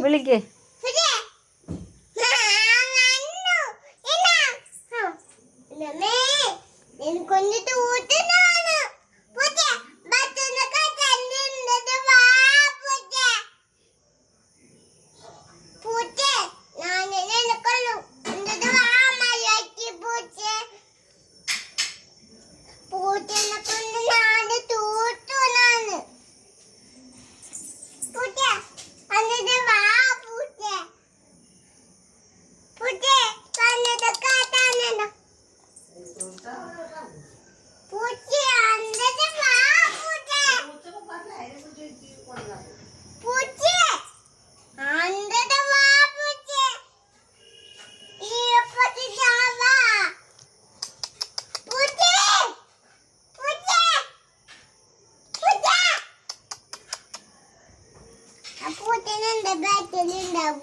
വിളിക്കേ. കൊണ്ടിട്ട് ഊട്ടുന്ന പൂച്ചനുണ്ട് ബാറ്ററി ഉണ്ടാവും?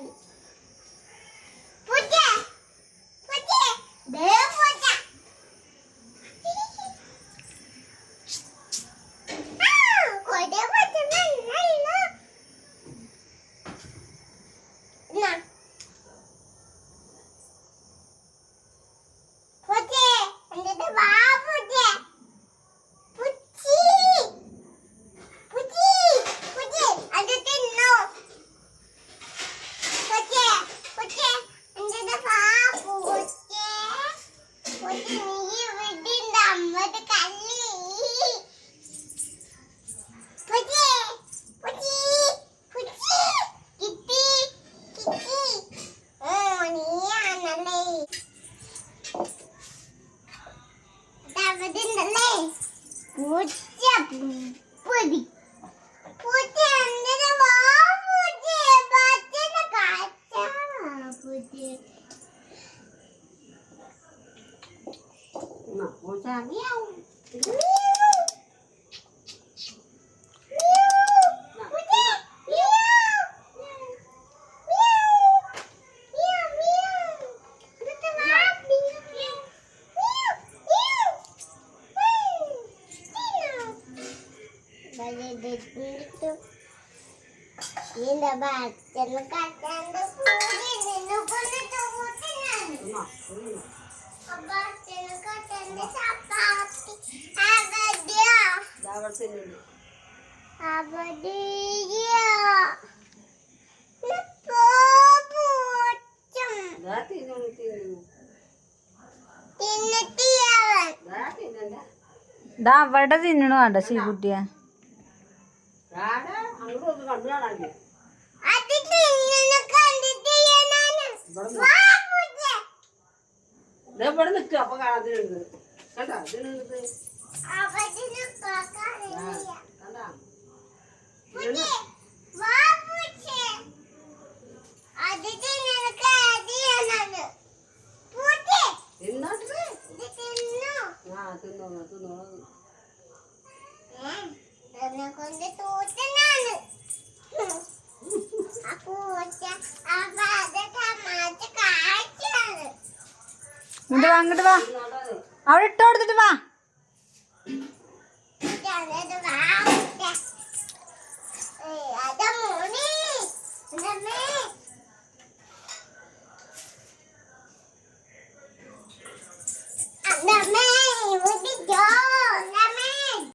Yeah. ഡാ അവിടെ തിന്നണു വേണ്ട ശീകുട്ടിയെ അത് തിന്നണ കണ്ടിട്ട് ഞാനാണ് ഇത് ഇവിടെ നിൽക്കുക അപ്പൊ കാണാതിനുണ്ട് കണ്ടാ? ഇതിനുണ്ട് കണ്ടാ? തിന്നോ? തിന്നോ. തിന്നോ കൊണ്ട് ഇങ്ങോട്ട് വാ വാ. അവിടെ ഇട്ട് കൊടുത്തിട്ട് വാ.